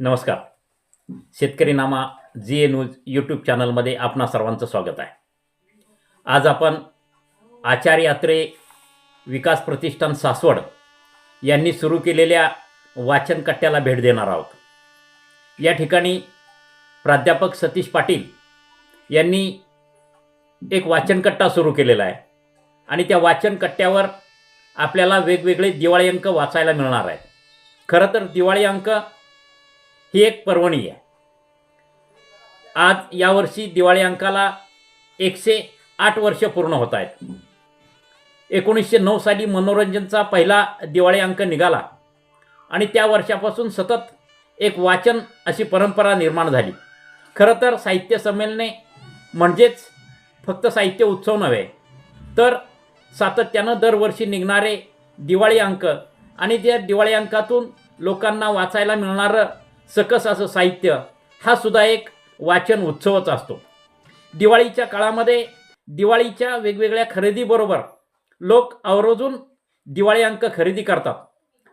नमस्कार. शेतकरी नामा जी ए न्यूज यूट्यूब चॅनलमध्ये आपणा सर्वांचं स्वागत आहे. आज आपण आचार्य अत्रे विकास प्रतिष्ठान सासवड यांनी सुरू केलेल्या वाचन कट्ट्याला भेट देणार आहोत. या ठिकाणी प्राध्यापक सतीश पाटील यांनी एक वाचनकट्टा सुरू केलेला आहे आणि त्या वाचनकट्ट्यावर आपल्याला वेगवेगळे दिवाळी अंक वाचायला मिळणार आहेत. खरं तर दिवाळी अंक ही एक पर्वणी आहे आज यावर्षी दिवाळी अंकाला एकशे आठ वर्ष पूर्ण होत आहेत. एकोणीसशे नऊ साली मनोरंजनचा पहिला दिवाळी अंक निघाला आणि त्या वर्षापासून सतत एक वाचन अशी परंपरा निर्माण झाली. खरं तर साहित्य संमेलने म्हणजेच फक्त साहित्य उत्सव नव्हे तर सातत्यानं दरवर्षी निघणारे दिवाळी अंक आणि त्या दिवाळी अंकातून लोकांना वाचायला मिळणारं सकस असं साहित्य हा सुद्धा एक वाचन उत्सवच असतो. दिवाळीच्या काळामध्ये दिवाळीच्या वेगवेगळ्या खरेदीबरोबर लोक आवर्जून दिवाळी अंक खरेदी करतात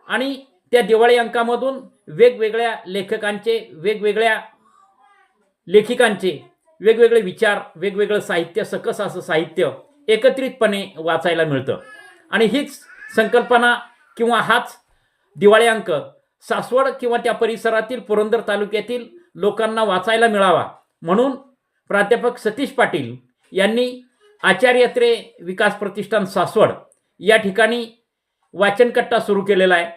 आणि त्या दिवाळी अंकामधून वेगवेगळ्या लेखकांचे वेगवेगळ्या लेखिकांचे वेगवेगळे विचार वेगवेगळं साहित्य सकस असं साहित्य एकत्रितपणे वाचायला मिळतं. आणि हीच संकल्पना किंवा हाच दिवाळी अंक सासवड किंवा त्या परिसरातील पुरंदर तालुक्यातील लोकांना वाचायला मिळावा. म्हणून प्राध्यापक सतीश पाटील यांनी आचार्यत्रे विकास प्रतिष्ठान सासवड या ठिकाणी वाचनकट्टा सुरू केलेला आहे.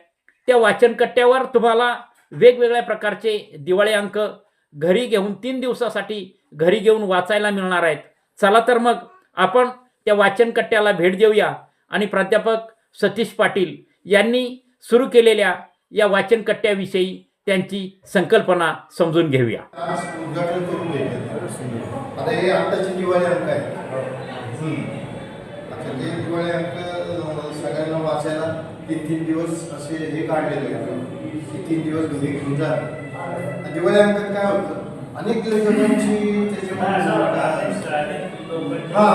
त्या वाचनकट्ट्यावर तुम्हाला वेगवेगळ्या प्रकारचे दिवाळी अंक घरी घेऊन तीन दिवसासाठी घरी घेऊन वाचायला मिळणार आहेत. चला तर मग आपण त्या वाचनकट्ट्याला भेट देऊया आणि प्राध्यापक सतीश पाटील यांनी सुरू केलेल्या या वाचनकट्ट्याविषयी त्यांची संकल्पना समजून घेऊया. आता हे आत्ताचे दिवाळी अंक आहे आता जे दिवाळी अंक सगळ्यांना वाचायला तीन तीन दिवस असे हे काढलेले आहेत. तीन दिवस घरी घेऊन जा. दिवाळी अंकात काय होतं? अनेक लेखकांची हा.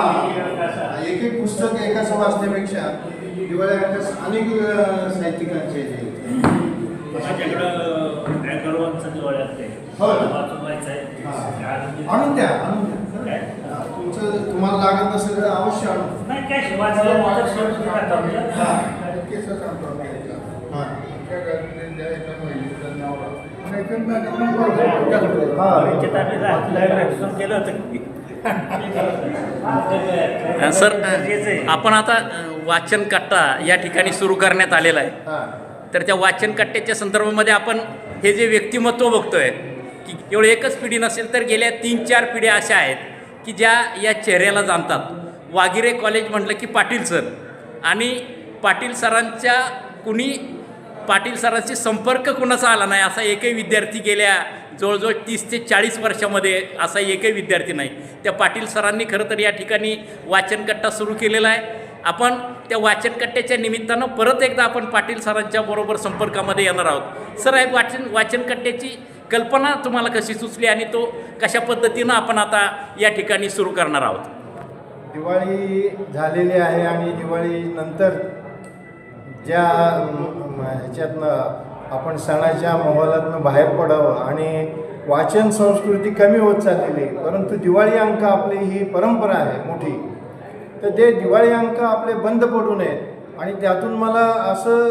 एक एक पुस्तक एकाच वाचण्यापेक्षा दिवाळी अंकात अनेक साहित्यिकांचे आणून द्या आणून द्या. काय? हा, तुमचं तुम्हाला लागत नसेल तर अवश्य आणून? हा. सर. आपण आता वाचन कट्टा या ठिकाणी सुरू करण्यात आलेला आहे. हा. तर त्या वाचन कट्ट्याच्या संदर्भामध्ये आपण हे जे व्यक्तिमत्व बघतोय की केवळ एकच पिढी नसेल तर गेल्या तीन चार पिढ्या अशा आहेत की ज्या या चेहऱ्याला जाणतात. वागिरे कॉलेज म्हटलं की पाटील सर आणि पाटील सरांच्या कुणी पाटील सरांशी संपर्क कुणाचा आला नाही असा एकही विद्यार्थी गेल्या जवळजवळ तीस ते चाळीस वर्षामध्ये असा एकही विद्यार्थी नाही. त्या पाटील सरांनी खरं तर या ठिकाणी वाचनकट्टा सुरू केलेला आहे. आपण त्या वाचनकट्ट्याच्या निमित्तानं परत एकदा आपण पाटील सरांच्या बरोबर संपर्कामध्ये येणार आहोत. सर हे वाचन वाचनकट्ट्याची कल्पना तुम्हाला कशी सुचली आणि तो कशा पद्धतीनं आपण आता या ठिकाणी सुरू करणार आहोत? दिवाळी झालेली आहे आणि दिवाळीनंतर ज्या ह्याच्यातनं आपण सणाच्या माहोलातनं बाहेर पडावं आणि वाचन संस्कृती कमी होत चाललेली आहे परंतु दिवाळी अंक आपली ही परंपरा आहे मोठी. तर ते दिवाळी अंक आपले बंद पडू नयेत. आणि त्यातून मला असं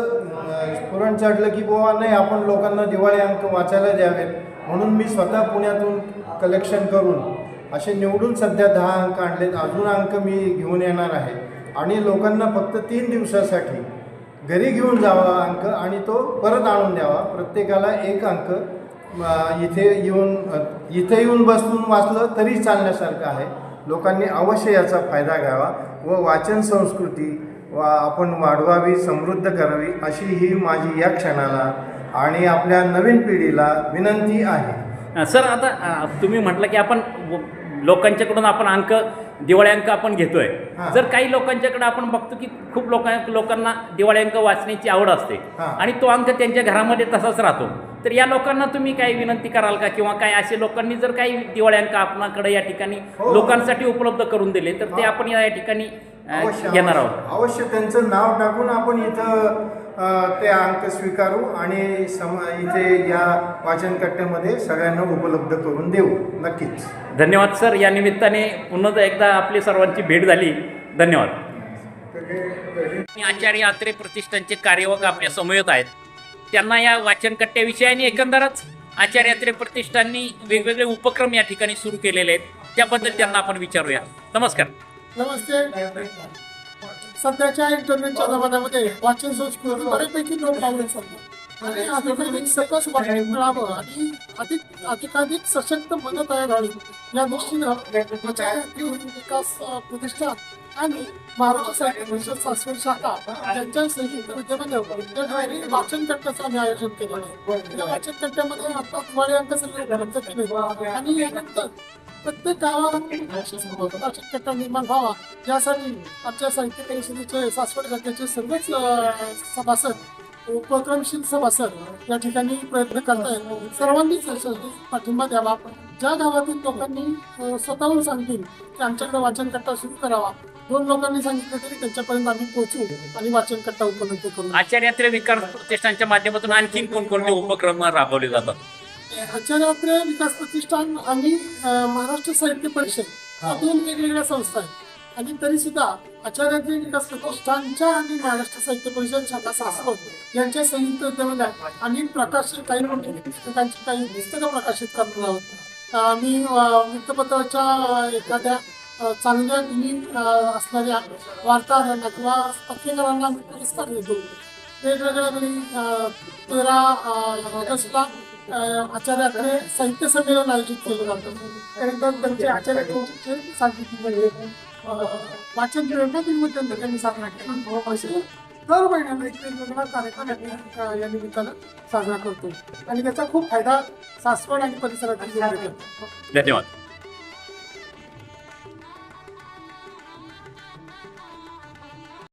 स्फुरण चढलं की बुवा नाही आपण लोकांना दिवाळी अंक वाचायला द्यावेत. म्हणून मी स्वतः पुण्यातून कलेक्शन करून असे निवडून सध्या दहा अंक आणलेत. अजून अंक मी घेऊन येणार आहे. आणि लोकांना फक्त तीन दिवसासाठी घरी घेऊन जावा अंक आणि तो परत आणून द्यावा. प्रत्येकाला एक अंक इथे येऊन इथे येऊन बसून वाचलं तरी चालण्यासारखं आहे. लोकांनी अवश्य याचा फायदा घ्यावा व वाचन संस्कृती वा आपण वाढवावी समृद्ध करावी अशी ही माझी या क्षणाला आणि आपल्या नवीन पिढीला विनंती आहे. सर आता तुम्ही म्हटलं की आपण लोकांच्याकडून आपण अंक दिवाळी अंक आपण घेतोय. जर काही लोकांच्याकडे आपण बघतो की खूप लोकां लोकांना दिवाळी अंक वाचण्याची आवड असते. आणि तो अंक त्यांच्या घरामध्ये तसाच राहतो तर या लोकांना तुम्ही काही विनंती कराल का किंवा काय असे लोकांनी जर काही दिवाळी अंक आपणाकडे या ठिकाणी हो. लोकांसाठी उपलब्ध करून दिले तर ते. आपण या ठिकाणी घेणार. आहोत. अवश्य त्यांचं नाव टाकून आपण इथं ते अंक स्वीकारू आणि सम इथे या वाचन कट्ट्यामध्ये सगळ्यांना उपलब्ध करून देऊ. नक्कीच. धन्यवाद सर. या निमित्ताने पुन्हा एकदा आपली सर्वांची भेट झाली. धन्यवाद. आचार्य आत्रे प्रतिष्ठानचे कार्यवाहक आपल्या समवेत आहेत. त्यांना या वाचन कट्ट्याविषयी आणि एकंदरच आचार्य आत्रे प्रतिष्ठाननी वेगवेगळे उपक्रम या ठिकाणी सुरू केलेले आहेत. त्याबद्दल त्यांना आपण विचारूया. नमस्कार. नमस्ते. सध्याच्या इंटरनेटच्या जमान्यामध्ये वाचन संस्कृती बऱ्यापैकी लोक लागले सध्या आणि अधिकाधिक सकस वाचन मिळावं आणि अधिक अधिकाधिक सशक्त मन तयार व्हावी या दृष्टीनं म्हणजे विकास प्रतिष्ठान आणि महाराष्ट्र साहित्य परिषद सासवड शाखा यांच्या संयुक्त विद्यमाने या वाचन कट्ट्याचं आम्ही आयोजन केलेलं आहे या वाचन कट्ट्यामध्ये आता तुम्हाला अंक सगळे केले. आणि यानंतर प्रत्येक गावात निर्माण व्हावा. यासाठी आमच्या साहित्य परिषदेचे सासवड शाखेचे सर्वच सभासद उपक्रमशील सभासद या ठिकाणी प्रयत्न करतायत. सर्वांनीच पाठिंबा द्यावा. ज्या गावातील लोकांनी स्वतःहून सांगतील की आमच्याकडे वाचन कट्टा सुरू करावा. दोन लोकांनी सांगितलं तरी त्यांच्यापर्यंत आम्ही पोहोचू आणि वाचन कट्टा उपलब्ध करू. आचार्य विकास प्रतिष्ठानच्या माध्यमातून आणखी कोणकोणते उपक्रम राबवले जातात? आचार्यात्रे विकास प्रतिष्ठान आणि महाराष्ट्र साहित्य परिषद या दोन वेगवेगळ्या संस्था आहेत. आणि तरी सुद्धा आचार्यात्रे विकास प्रतिष्ठानच्या आणि महाराष्ट्र साहित्य परिषद शाखा सासवड यांच्या संयुक्त उद्यमाने आम्ही प्रकाशित काही मोठी पुस्तकांची काही पुस्तकं प्रकाशित करणार आहोत. आम्ही वृत्तपत्राच्या एखाद्या चांगल्या गुणी असणाऱ्या वार्ताहरांना किंवा पत्रकारांना पुरस्कार देतो. वेगवेगळ्या वेळी तेरा ऑगस्टला आचार्याकडे साहित्य संमेलन आयोजित केलं जातं. त्यानंतर त्यांचे आचार्य कौशिकचे वाचन प्रेरणा त्यांनी साजरा केला असे दर महिन्याला एक वेगवेगळा कार्यक्रम या निमित्तानं साजरा करतो. आणि त्याचा खूप फायदा सासवड आणि परिसरात धन्यवाद.